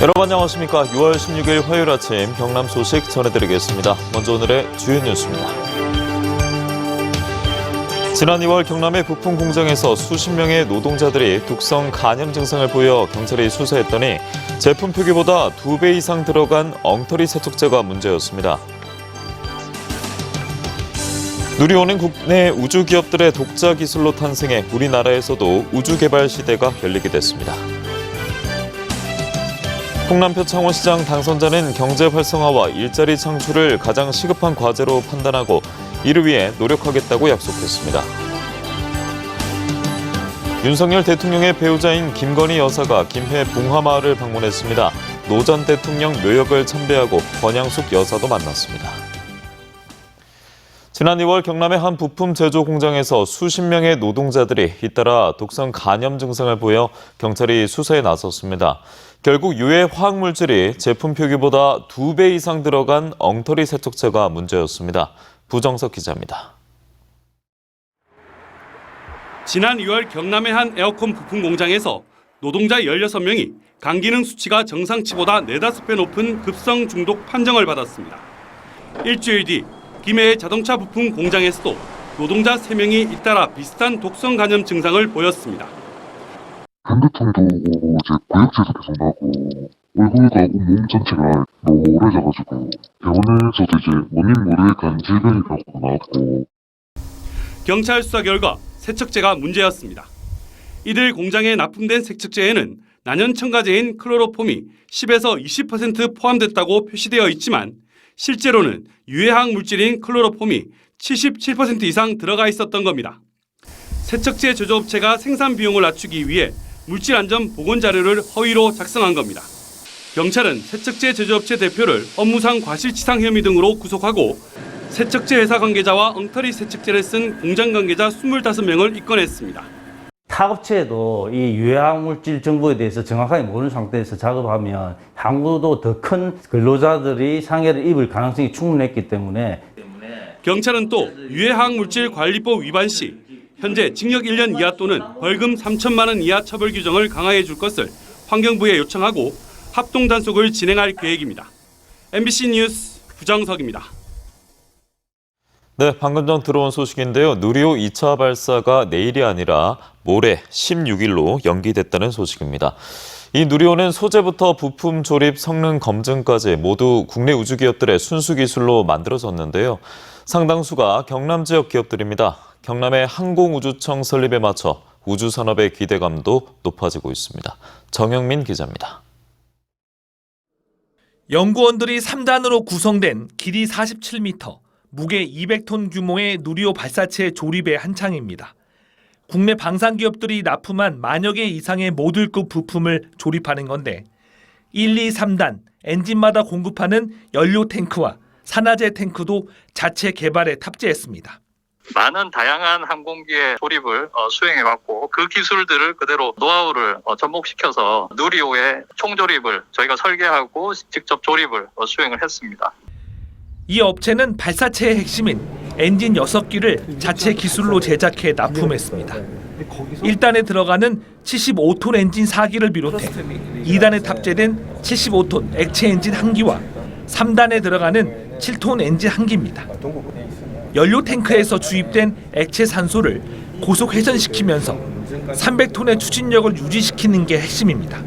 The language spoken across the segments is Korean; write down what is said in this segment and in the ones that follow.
여러분 안녕하십니까. 6월 16일 화요일 아침 경남 소식 전해드리겠습니다. 먼저 오늘의 주요 뉴스입니다. 지난 2월 경남의 부품 공장에서 수십 명의 노동자들이 독성 간염 증상을 보여 경찰이 수사했더니 제품 표기보다 두 배 이상 들어간 엉터리 세척제가 문제였습니다. 누리호는 국내 우주 기업들의 독자 기술로 탄생해 우리나라에서도 우주 개발 시대가 열리게 됐습니다. 홍남표 창원시장 당선자는 경제 활성화와 일자리 창출을 가장 시급한 과제로 판단하고 이를 위해 노력하겠다고 약속했습니다. 윤석열 대통령의 배우자인 김건희 여사가 김해 봉화마을을 방문했습니다. 노 전 대통령 묘역을 참배하고 권양숙 여사도 만났습니다. 지난 2월 경남의 한 부품 제조 공장에서 수십 명의 노동자들이 잇따라 독성 간염 증상을 보여 경찰이 수사에 나섰습니다. 결국 유해 화학 물질이 제품 표기보다 두 배 이상 들어간 엉터리 세척제가 문제였습니다. 부정석 기자입니다. 지난 2월 경남의 한 에어컨 부품 공장에서 노동자 16명이 감기능 수치가 정상치보다 4, 5배 높은 급성 중독 판정을 받았습니다. 일주일 뒤 김해의 자동차 부품 공장에서도 노동자 3명이 잇따라 비슷한 독성 간염 증상을 보였습니다. 현대통도 오고 이제 구역질도 계속 나고 얼굴과 온몸 전체가 노래져가지고 병원에서도 이제 원인 모를 간질병이라고 나왔고 경찰 수사 결과 세척제가 문제였습니다. 이들 공장에 납품된 세척제에는 난연 첨가제인 클로로폼이 10에서 20% 포함됐다고 표시되어 있지만 실제로는 유해학 물질인 클로로폼이 77% 이상 들어가 있었던 겁니다. 세척제 제조업체가 생산 비용을 낮추기 위해 물질 안전 보건 자료를 허위로 작성한 겁니다. 경찰은 세척제 제조업체 대표를 업무상 과실치상 혐의 등으로 구속하고 세척제 회사 관계자와 엉터리 세척제를 쓴 공장 관계자 25명을 입건했습니다. 타업체도 이 유해학 물질 정보에 대해서 정확하게 모르는 상태에서 작업하면 향후도 더 큰 근로자들이 상해를 입을 가능성이 충분했기 때문에 경찰은 또 유해화학 물질 관리법 위반 시 현재 징역 1년 이하 또는 벌금 3천만 원 이하 처벌 규정을 강화해 줄 것을 환경부에 요청하고 합동 단속을 진행할 계획입니다. MBC 뉴스 부정석입니다. 네, 방금 전 들어온 소식인데요. 누리호 2차 발사가 내일이 아니라 모레 16일로 연기됐다는 소식입니다. 이 누리호는 소재부터 부품 조립, 성능 검증까지 모두 국내 우주 기업들의 순수 기술로 만들어졌는데요. 상당수가 경남 지역 기업들입니다. 경남의 항공우주청 설립에 맞춰 우주 산업의 기대감도 높아지고 있습니다. 정영민 기자입니다. 연구원들이 3단으로 구성된 길이 47m, 무게 200톤 규모의 누리호 발사체 조립의 한창입니다. 국내 방산 기업들이 납품한 만여 개 이상의 모듈급 부품을 조립하는 건데 1, 2, 3단 엔진마다 공급하는 연료 탱크와 산화제 탱크도 자체 개발에 탑재했습니다. 많은 다양한 항공기의 조립을 어, 수행해왔고 그 기술들을 그대로 노하우를 어, 접목시켜서 누리호의 총조립을 저희가 설계하고 직접 조립을 어, 수행을 했습니다. 이 업체는 발사체의 핵심인 엔진 6기를 자체 기술로 제작해 납품했습니다. 1단에 들어가는 75톤 엔진 4기를 비롯해 2단에 탑재된 75톤 액체 엔진 1기와 3단에 들어가는 7톤 엔진 1기입니다. 연료 탱크에서 주입된 액체 산소를 고속 회전시키면서 300톤의 추진력을 유지시키는 게 핵심입니다.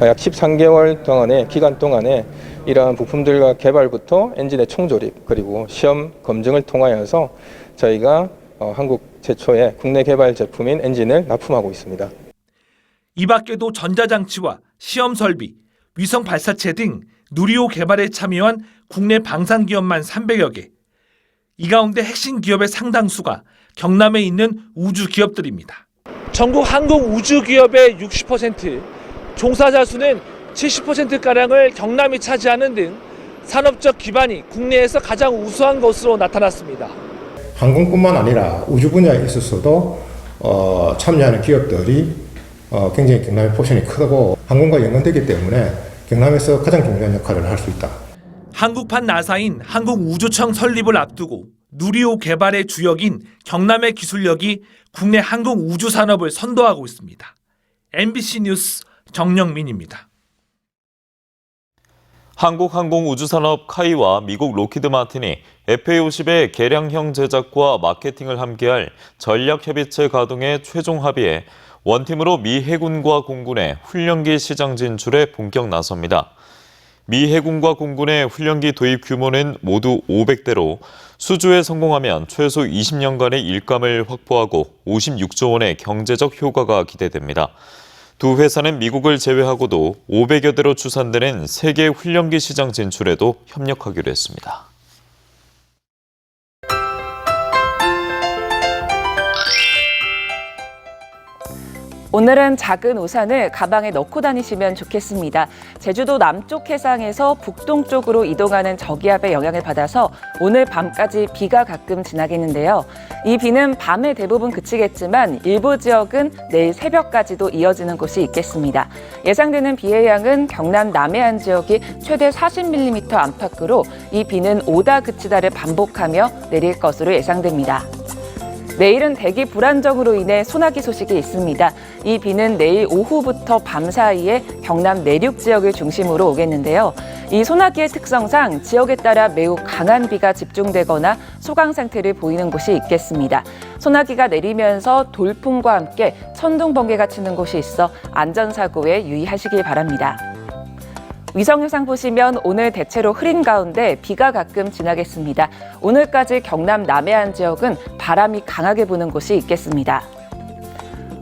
약 13개월 동안의 기간 동안에 이러한 부품들과 개발부터 엔진의 총조립 그리고 시험 검증을 통하여서 저희가 어, 한국 최초의 국내 개발 제품인 엔진을 납품하고 있습니다. 이 밖에도 전자장치와 시험 설비, 위성 발사체 등 누리호 개발에 참여한 국내 방산 기업만 300여 개. 이 가운데 핵심 기업의 상당수가 경남에 있는 우주 기업들입니다. 전국 한국 우주 기업의 60%, 종사자 수는 70%가량을 경남이 차지하는 등 산업적 기반이 국내에서 가장 우수한 것으로 나타났습니다. 항공뿐만 아니라 우주 분야에 있어서도 어, 참여하는 기업들이 어, 굉장히 경남의 포션이 크고 항공과 연관되기 때문에 경남에서 가장 중요한 역할을 할 수 있다. 한국판 나사인 한국우주청 설립을 앞두고 누리호 개발의 주역인 경남의 기술력이 국내 항공 우주 산업을 선도하고 있습니다. MBC 뉴스 정영민입니다. 한국항공우주산업 카이와 미국 로키드 마틴이 FA50의 개량형 제작과 마케팅을 함께할 전략협의체 가동에 최종 합의해 원팀으로 미 해군과 공군의 훈련기 시장 진출에 본격 나섭니다. 미 해군과 공군의 훈련기 도입 규모는 모두 500대로 수주에 성공하면 최소 20년간의 일감을 확보하고 56조 원의 경제적 효과가 기대됩니다. 두 회사는 미국을 제외하고도 500여 대로 추산되는 세계 훈련기 시장 진출에도 협력하기로 했습니다. 오늘은 작은 우산을 가방에 넣고 다니시면 좋겠습니다. 제주도 남쪽 해상에서 북동쪽으로 이동하는 저기압의 영향을 받아서 오늘 밤까지 비가 가끔 지나겠는데요. 이 비는 밤에 대부분 그치겠지만 일부 지역은 내일 새벽까지도 이어지는 곳이 있겠습니다. 예상되는 비의 양은 경남 남해안 지역이 최대 40mm 안팎으로 이 비는 오다 그치다를 반복하며 내릴 것으로 예상됩니다. 내일은 대기 불안정으로 인해 소나기 소식이 있습니다. 이 비는 내일 오후부터 밤 사이에 경남 내륙 지역을 중심으로 오겠는데요. 이 소나기의 특성상 지역에 따라 매우 강한 비가 집중되거나 소강 상태를 보이는 곳이 있겠습니다. 소나기가 내리면서 돌풍과 함께 천둥 번개가 치는 곳이 있어 안전사고에 유의하시길 바랍니다. 위성 영상 보시면 오늘 대체로 흐린 가운데 비가 가끔 지나겠습니다. 오늘까지 경남 남해안 지역은 바람이 강하게 부는 곳이 있겠습니다.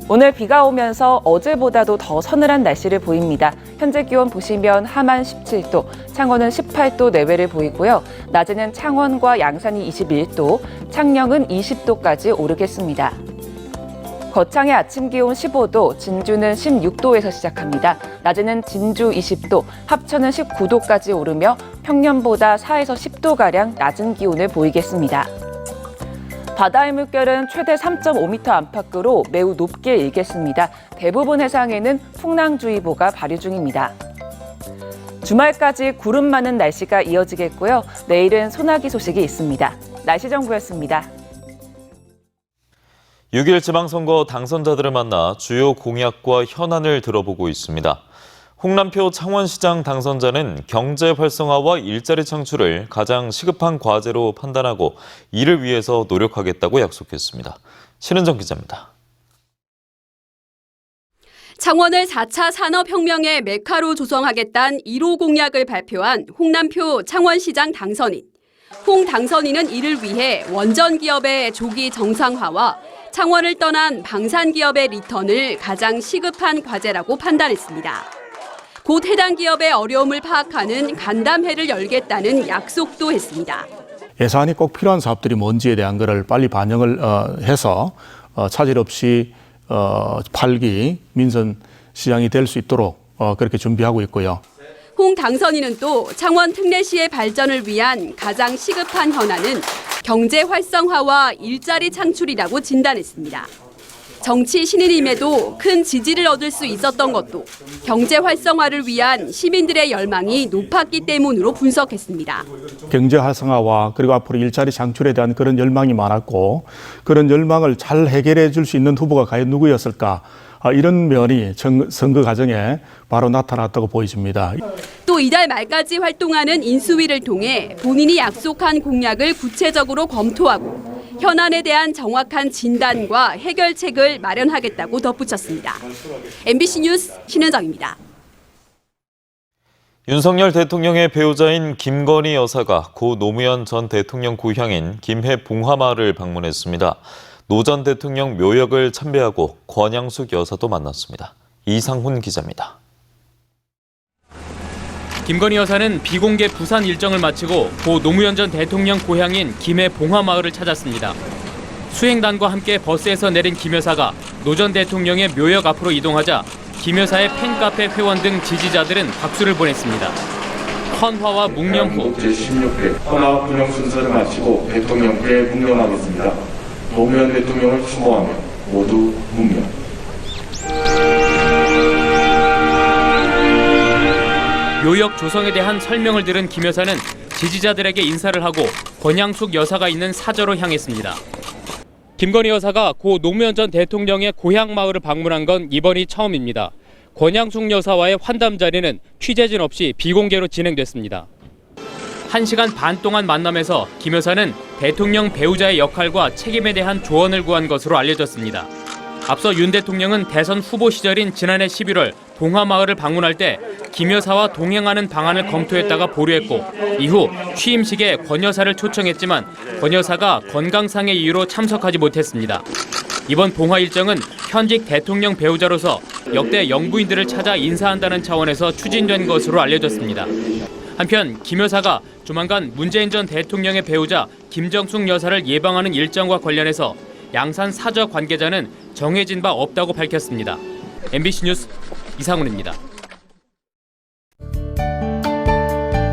오늘 비가 오면서 어제보다도 더 서늘한 날씨를 보입니다. 현재 기온 보시면 하만 17도, 창원은 18도 내외를 보이고요. 낮에는 창원과 양산이 21도, 창녕은 20도까지 오르겠습니다. 거창의 아침 기온 15도, 진주는 16도에서 시작합니다. 낮에는 진주 20도, 합천은 19도까지 오르며 평년보다 4에서 10도가량 낮은 기온을 보이겠습니다. 바다의 물결은 최대 3.5m 안팎으로 매우 높게 일겠습니다. 대부분 해상에는 풍랑주의보가 발효 중입니다. 주말까지 구름 많은 날씨가 이어지겠고요. 내일은 소나기 소식이 있습니다. 날씨 정보였습니다. 6일 지방선거 당선자들을 만나 주요 공약과 현안을 들어보고 있습니다. 홍남표 창원시장 당선자는 경제 활성화와 일자리 창출을 가장 시급한 과제로 판단하고 이를 위해서 노력하겠다고 약속했습니다. 신은정 기자입니다. 창원을 4차 산업혁명의 메카로 조성하겠다는 1호 공약을 발표한 홍남표 창원시장 당선인. 홍 당선인은 이를 위해 원전 기업의 조기 정상화와 창원을 떠난 방산 기업의 리턴을 가장 시급한 과제라고 판단했습니다. 곧 해당 기업의 어려움을 파악하는 간담회를 열겠다는 약속도 했습니다. 예산이 꼭 필요한 사업들이 뭔지에 대한 것을 빨리 반영을 어, 해서 어, 차질 없이 어, 8기 민선 시장이 될 수 있도록 어, 그렇게 준비하고 있고요. 홍 당선인은 또 창원 특례시의 발전을 위한 가장 시급한 현안은 경제 활성화와 일자리 창출이라고 진단했습니다. 정치 신인임에도 큰 지지를 얻을 수 있었던 것도 경제 활성화를 위한 시민들의 열망이 높았기 때문으로 분석했습니다. 경제 활성화와 그리고 앞으로 일자리 창출에 대한 그런 열망이 많았고 그런 열망을 잘 해결해 줄 수 있는 후보가 과연 누구였을까 아, 이런 면이 정- 선거 과정에 바로 나타났다고 보여집니다. 또 이달 말까지 활동하는 인수위를 통해 본인이 약속한 공약을 구체적으로 검토하고 현안에 대한 정확한 진단과 해결책을 마련하겠다고 덧붙였습니다. MBC 뉴스 신현정입니다. 윤석열 대통령의 배우자인 김건희 여사가 고 노무현 전 대통령 고향인 김해 봉화마을을 방문했습니다. 노 전 대통령 묘역을 참배하고 권양숙 여사도 만났습니다. 이상훈 기자입니다. 김건희 여사는 비공개 부산 일정을 마치고 고 노무현 전 대통령 고향인 김해 봉화마을을 찾았습니다. 수행단과 함께 버스에서 내린 김 여사가 노 전 대통령의 묘역 앞으로 이동하자 김 여사의 팬카페 회원 등 지지자들은 박수를 보냈습니다. 헌화와 묵념 후 제16회 헌화 분영 순서를 마치고 대통령께 묵념하겠습니다. 노무현 대통령을 추모하며 모두 묵념. 묘역 조성에 대한 설명을 들은 김 여사는 지지자들에게 인사를 하고 권양숙 여사가 있는 사저로 향했습니다. 김건희 여사가 고 노무현 전 대통령의 고향 마을을 방문한 건 이번이 처음입니다. 권양숙 여사와의 환담 자리는 취재진 없이 비공개로 진행됐습니다. 1시간 반 동안 만남에서 김 여사는 대통령 배우자의 역할과 책임에 대한 조언을 구한 것으로 알려졌습니다. 앞서 윤 대통령은 대선 후보 시절인 지난해 11월 봉화마을을 방문할 때 김 여사와 동행하는 방안을 검토했다가 보류했고 이후 취임식에 권 여사를 초청했지만 권 여사가 건강상의 이유로 참석하지 못했습니다. 이번 봉화 일정은 현직 대통령 배우자로서 역대 영부인들을 찾아 인사한다는 차원에서 추진된 것으로 알려졌습니다. 한편 김 여사가 조만간 문재인 전 대통령의 배우자 김정숙 여사를 예방하는 일정과 관련해서 양산 사저 관계자는 정해진 바 없다고 밝혔습니다. MBC 뉴스 이상훈입니다.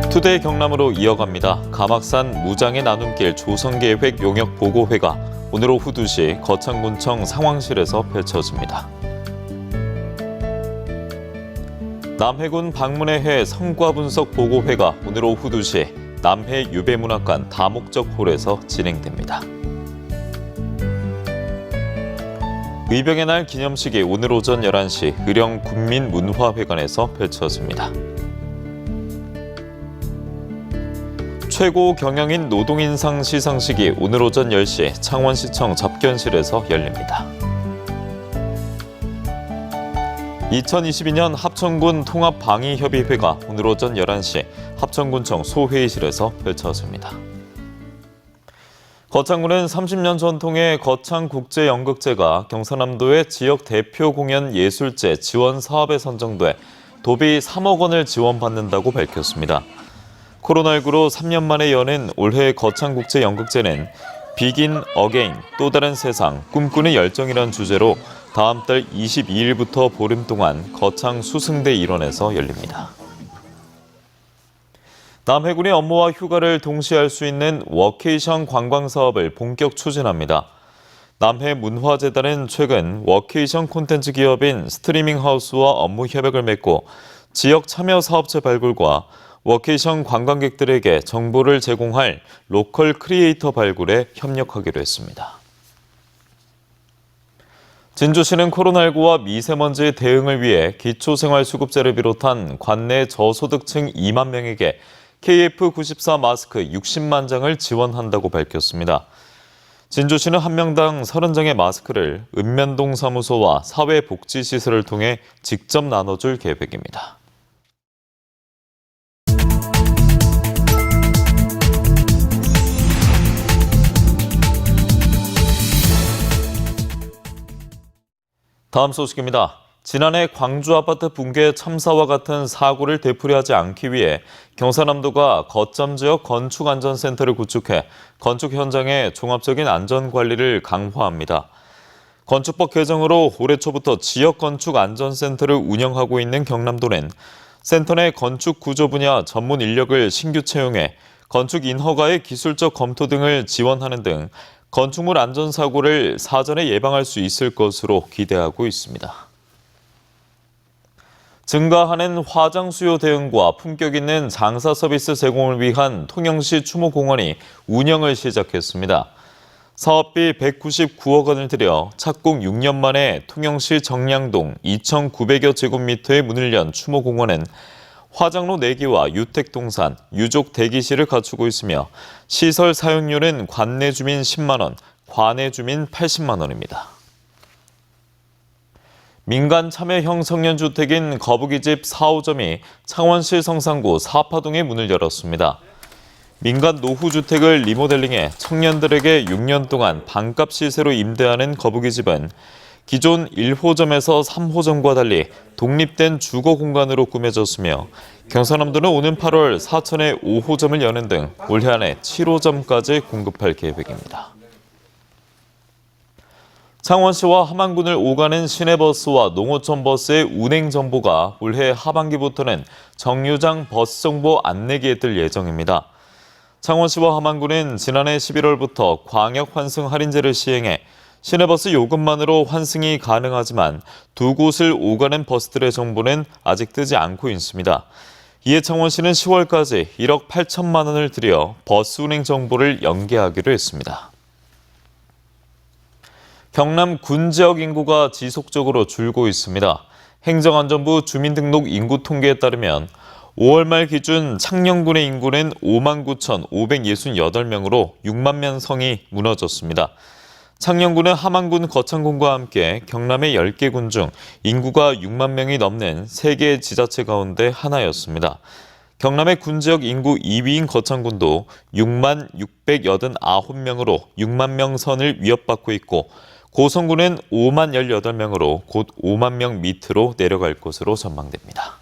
투데이 경남으로 이어갑니다. 가막산 무장의 나눔길 조성계획 용역 보고회가 오늘 오후 2시 거창군청 상황실에서 펼쳐집니다. 남해군 방문회회 성과 분석 보고회가 오늘 오후 2시 남해 유배문학관 다목적 홀에서 진행됩니다. 의병의 날 기념식이 오늘 오전 11시 의령 군민문화회관에서 펼쳐집니다. 최고 경영인 노동인상 시상식이 오늘 오전 10시 창원시청 접견실에서 열립니다. 2022년 합천군 통합방위협의회가 오늘 오전 11시 합천군청 소회의실에서 펼쳐집니다. 거창군은 30년 전통의 거창국제연극제가 경상남도의 지역 대표 공연 예술제 지원 사업에 선정돼 도비 3억 원을 지원받는다고 밝혔습니다. 코로나19로 3년 만에 여는 올해 거창국제연극제는 비긴 어게인 또 다른 세상 꿈꾸는 열정이란 주제로 다음 달 22일부터 보름 동안 거창 수승대 일원에서 열립니다. 남해군이 업무와 휴가를 동시에 할 수 있는 워케이션 관광 사업을 본격 추진합니다. 남해문화재단은 최근 워케이션 콘텐츠 기업인 스트리밍 하우스와 업무 협약을 맺고 지역 참여 사업체 발굴과 워케이션 관광객들에게 정보를 제공할 로컬 크리에이터 발굴에 협력하기로 했습니다. 진주시는 코로나19와 미세먼지 대응을 위해 기초생활수급제를 비롯한 관내 저소득층 2만 명에게 KF94 마스크 60만 장을 지원한다고 밝혔습니다. 진주시는 한 명당 30장의 마스크를 읍면동 사무소와 사회복지시설을 통해 직접 나눠줄 계획입니다. 다음 소식입니다. 지난해 광주 아파트 붕괴 참사와 같은 사고를 되풀이하지 않기 위해 경상남도가 거점 지역 건축 안전센터를 구축해 건축 현장의 종합적인 안전 관리를 강화합니다. 건축법 개정으로 올해 초부터 지역 건축 안전센터를 운영하고 있는 경남도는 센터 내 건축 구조 분야 전문 인력을 신규 채용해 건축 인허가의 기술적 검토 등을 지원하는 등 건축물 안전 사고를 사전에 예방할 수 있을 것으로 기대하고 있습니다. 증가하는 화장 수요 대응과 품격 있는 장사 서비스 제공을 위한 통영시 추모공원이 운영을 시작했습니다. 사업비 199억 원을 들여 착공 6년 만에 통영시 정량동 2,900여 제곱미터의 문을 연 추모공원은 화장로 4개와 유택동산, 유족 대기실을 갖추고 있으며 시설 사용료는 관내 주민 10만 원, 관내 주민 80만 원입니다. 민간 참여형 청년주택인 거북이집 4호점이 창원시 성산구 사파동에 문을 열었습니다. 민간 노후주택을 리모델링해 청년들에게 6년 동안 반값 시세로 임대하는 거북이집은 기존 1호점에서 3호점과 달리 독립된 주거 공간으로 꾸며졌으며 경상남도는 오는 8월 사천에 5호점을 여는 등 올해 안에 7호점까지 공급할 계획입니다. 창원시와 함안군을 오가는 시내버스와 농어촌 버스의 운행 정보가 올해 하반기부터는 정류장 버스 정보 안내기에 뜰 예정입니다. 창원시와 함안군은 지난해 11월부터 광역 환승 할인제를 시행해 시내버스 요금만으로 환승이 가능하지만 두 곳을 오가는 버스들의 정보는 아직 뜨지 않고 있습니다. 이에 창원시는 10월까지 1억 8천만 원을 들여 버스 운행 정보를 연계하기로 했습니다. 경남 군 지역 인구가 지속적으로 줄고 있습니다. 행정안전부 주민등록 인구 통계에 따르면 5월 말 기준 창녕군의 인구는 5만 9,568명으로 6만 명 성이 무너졌습니다. 창녕군은 함안군, 거창군과 함께 경남의 10개 군 중 인구가 6만 명이 넘는 3개 지자체 가운데 하나였습니다. 경남의 군 지역 인구 2위인 거창군도 6만 689명으로 6만 명 선을 위협받고 있고 고성군은 5만 18명으로 곧 5만 명 밑으로 내려갈 것으로 전망됩니다.